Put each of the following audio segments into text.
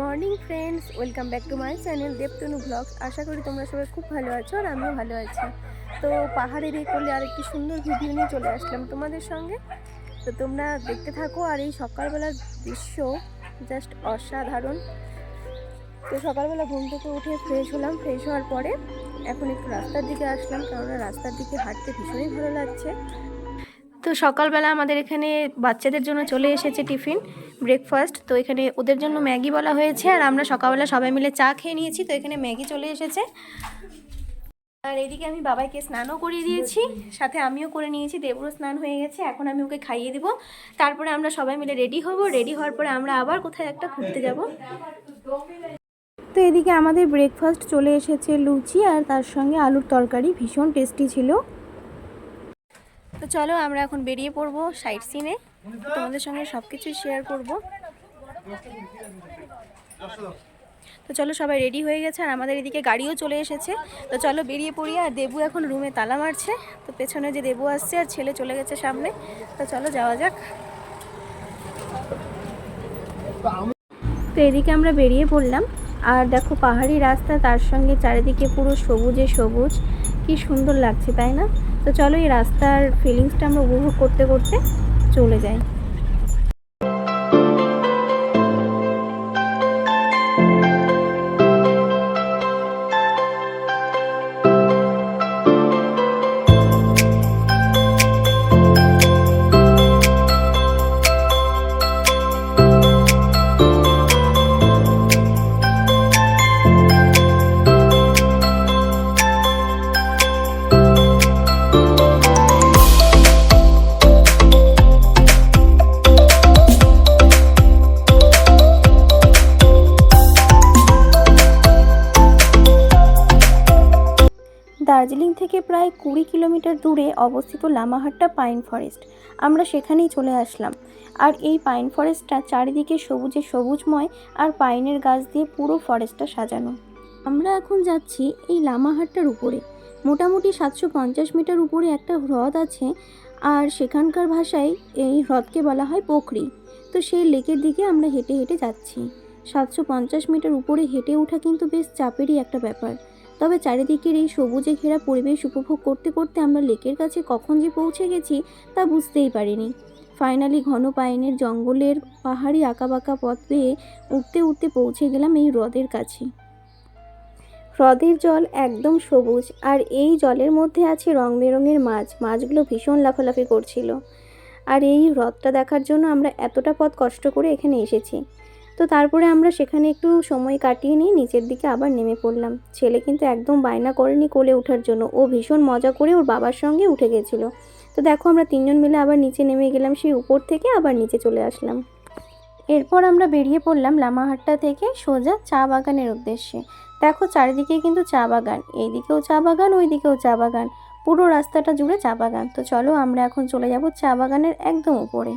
Friends, welcome back to my channel Debtanu vlogs. আশা করি তোমরা সবাই খুব ভালো আছো আর আমিও ভালো আছি। তো পাহাড়ের এই করলে আরেকটি সুন্দর ভিডিও নিয়ে চলে আসলাম তোমাদের সঙ্গে। তো তোমরা দেখতে থাকো আর এই সকালবেলার দৃশ্য জাস্ট অসাধারণ। তো সকালবেলা ঘুম থেকে উঠে ফ্রেশ হলাম। ফ্রেশ হওয়ার পরে এখন একটু রাস্তার দিকে আসলাম, কেননা রাস্তার দিকে হাঁটতে ভীষণই ভালো লাগছে। তো সকালবেলা আমাদের এখানে বাচ্চাদের জন্য চলে এসেছে টিফিন ব্রেকফাস্ট তো এখানে ওদের জন্য ম্যাগি বলা হয়েছে আর আমরা সকালবেলা সবাই মিলে চা খেয়ে নিয়েছি, তো এখানে ম্যাগি চলে এসেছে। আর এদিকে আমি বাবাইকে স্নানও করিয়ে দিয়েছি, সাথে আমিও করে নিয়েছি, দেবরও স্নান হয়ে গেছে, এখন আমি ওকে খাইয়ে দিব। তারপরে আমরা সবাই মিলে রেডি হব, রেডি হওয়ার পরে আমরা আবার কোথায় একটা ঘুরতে যাব। তো এদিকে আমাদের ব্রেকফাস্ট চলে এসেছে লুচি আর তার সঙ্গে আলুর তরকারি, ভীষণ টেস্টি ছিল। তো চলো আমরা এখন বেরিয়ে পড়ব সাইট সিনে তোমাদের সঙ্গে সব কিছুই শেয়ার করব। তো চলো সবাই রেডি হয়ে গেছে আর আমাদের এদিকে গাড়িও চলে এসেছে। তো চলো বেরিয়ে পড়ি আর দেবু এখন রুমে তালা মারছে। তো পেছনে যে দেবু আসছে আর ছেলে চলে গেছে সামনে। তো চলো যাওয়া যাক। তো এদিকে আমরা বেরিয়ে পড়লাম। আর দেখো পাহাড়ি রাস্তা, তার সঙ্গে চারিদিকে পুরো সবুজে সবুজ। কি সুন্দর লাগছে, তাই না? তো চলো এই রাস্তার ফিলিংসটা আমরা উপভোগ করতে করতে চলে যাই। দার্জিলিং থেকে প্রায় কুড়ি কিলোমিটার দূরে অবস্থিত লামাহাট্টা পাইন ফরেস্ট। আমরা সেখানেই চলে আসলাম। আর এই পাইন ফরেস্টটা চারিদিকে সবুজে সবুজময় আর পাইনের গাছ দিয়ে পুরো ফরেস্টটা সাজানো। আমরা এখন যাচ্ছি এই লামাহাট্টার উপরে। মোটামুটি সাতশো পঞ্চাশ মিটার উপরে একটা হ্রদ আছে আর সেখানকার ভাষায় এই হ্রদকে বলা হয় পোখরি। তো সেই লেকের দিকে আমরা হেঁটে হেঁটে যাচ্ছি। সাতশো পঞ্চাশ মিটার উপরে হেঁটে ওঠা কিন্তু বেশ চাপেরই একটা ব্যাপার। তবে চারিদিকের এই সবুজে ঘেরা পরিবেশ উপভোগ করতে করতে আমরা লেকের কাছে কখন যে পৌঁছে গেছি তা বুঝতেই পারিনি। ফাইনালি ঘন পাইনের জঙ্গলের পাহাড়ি আঁকাবাঁকা পথ পেয়ে উঠতে উঠতে পৌঁছে গেলাম এই হ্রদের কাছে। হ্রদের জল একদম সবুজ আর এই জলের মধ্যে আছে রং বেরঙের মাছ। মাছগুলো ভীষণ লাফালাফি করছিল। আর এই হ্রদটা দেখার জন্য আমরা এতটা পথ কষ্ট করে এখানে এসেছি। তো তারপরে আমরা সেখানে একটু সময় কাটিয়ে নিয়ে নিচের দিকে আবার নেমে পড়লাম। ছেলে কিন্তু একদম বায়না করেনি কোলে ওঠার জন্য। ও ভীষণ মজা করে ওর বাবার সঙ্গে উঠে গেছিল। তো দেখো আমরা তিনজন মিলে আবার নিচে নেমে গেলাম, সেই উপর থেকে আবার নিচে চলে আসলাম। এরপর আমরা বেরিয়ে পড়লাম লামাহাট্টা থেকে সোজা চা বাগানের উদ্দেশ্যে। দেখো চারিদিকে কিন্তু চা বাগান, এইদিকেও চা বাগান, ওইদিকেও চা বাগান। পুরো রাস্তাটা জুড়ে চা বাগান। তো চলো আমরা এখন চলে যাব চা বাগানের একদম উপরে।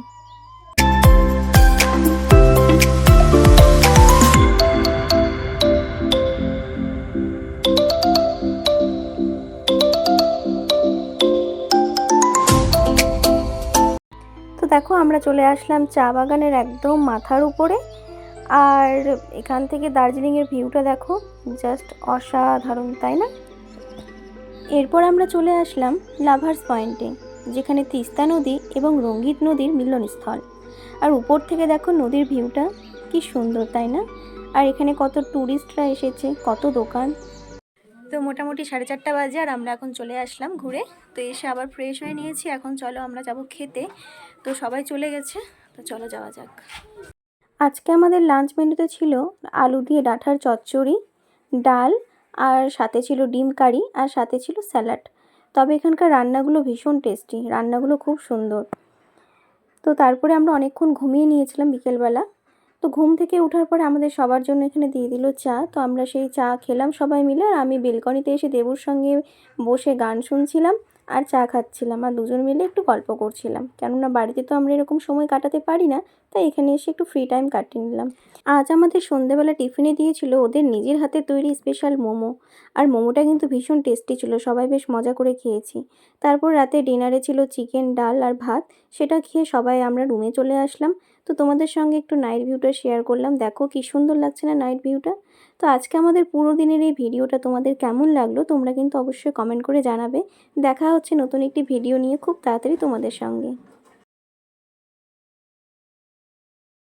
দেখো আমরা চলে আসলাম চা বাগানের একদম মাথার উপরে। আর এখান থেকে দার্জিলিংয়ের ভিউটা দেখো জাস্ট অসাধারণ, তাই না? এরপর আমরা চলে আসলাম লাভার্স পয়েন্টে, যেখানে তিস্তা নদী এবং রঙ্গিত নদীর মিলনস্থল। আর উপর থেকে দেখো নদীর ভিউটা, কি সুন্দর, তাই না? আর এখানে কত ট্যুরিস্টরা এসেছে, কত দোকান তো মোটামুটি সাড়ে চারটা বাজে আর আমরা এখন চলে আসলাম ঘুরে। তো এসে আবার ফ্রেশ হয়ে নিয়েছি, এখন চলো আমরা যাব খেতে। তো সবাই চলে গেছে, তো চলো যাওয়া যাক। আজকে আমাদের লাঞ্চ মেনুতে ছিল আলু দিয়ে ডাঁটার চচ্চড়ি, ডাল আর সাথে ছিল ডিম কারি আর সাথে ছিল স্যালাড। তবে এখানকার রান্নাগুলো ভীষণ টেস্টি রান্নাগুলো খুব সুন্দর। তো তারপরে আমরা অনেকক্ষণ ঘুমিয়ে নিয়েছিলাম বিকেলবেলা। তো ঘুম থেকে ওঠার পরে আমাদের সবার জন্য এখানে দিয়ে দিল চা। তো আমরা সেই চা খেলাম সবাই মিলে আর আমি বেলকনিতে এসে দেবুর সঙ্গে বসে গান শুনছিলাম। আর চা খাচ্ছিলাম আর দুজন মিলে একটু গল্প করছিলাম। কেননা বাড়িতে তো আমরা এরকম সময় কাটাতে পারি না, তাই এখানে এসে একটু ফ্রি টাইম কাটিয়ে নিলাম। আজ আমাদের সন্ধেবেলা টিফিনে দিয়েছিল ওদের নিজের হাতে তৈরি স্পেশাল মোমো। আর মোমোটা কিন্তু ভীষণ টেস্টি ছিল, সবাই বেশ মজা করে খেয়েছি। তারপর রাতে ডিনারে ছিল চিকেন ডাল আর ভাত, সেটা খেয়ে সবাই আমরা রুমে চলে আসলাম। তো তোমাদের সঙ্গে একটু নাইট ভিউটা শেয়ার করলাম। দেখো কি সুন্দর লাগছে না নাইট ভিউটা তো আজকে আমাদের পুরো দিনের এই ভিডিওটা তোমাদের কেমন লাগল তোমরা কিন্তু অবশ্যই কমেন্ট করে জানাবে। দেখা হচ্ছে নতুন একটি ভিডিও নিয়ে খুব তাড়াতাড়ি তোমাদের সঙ্গে।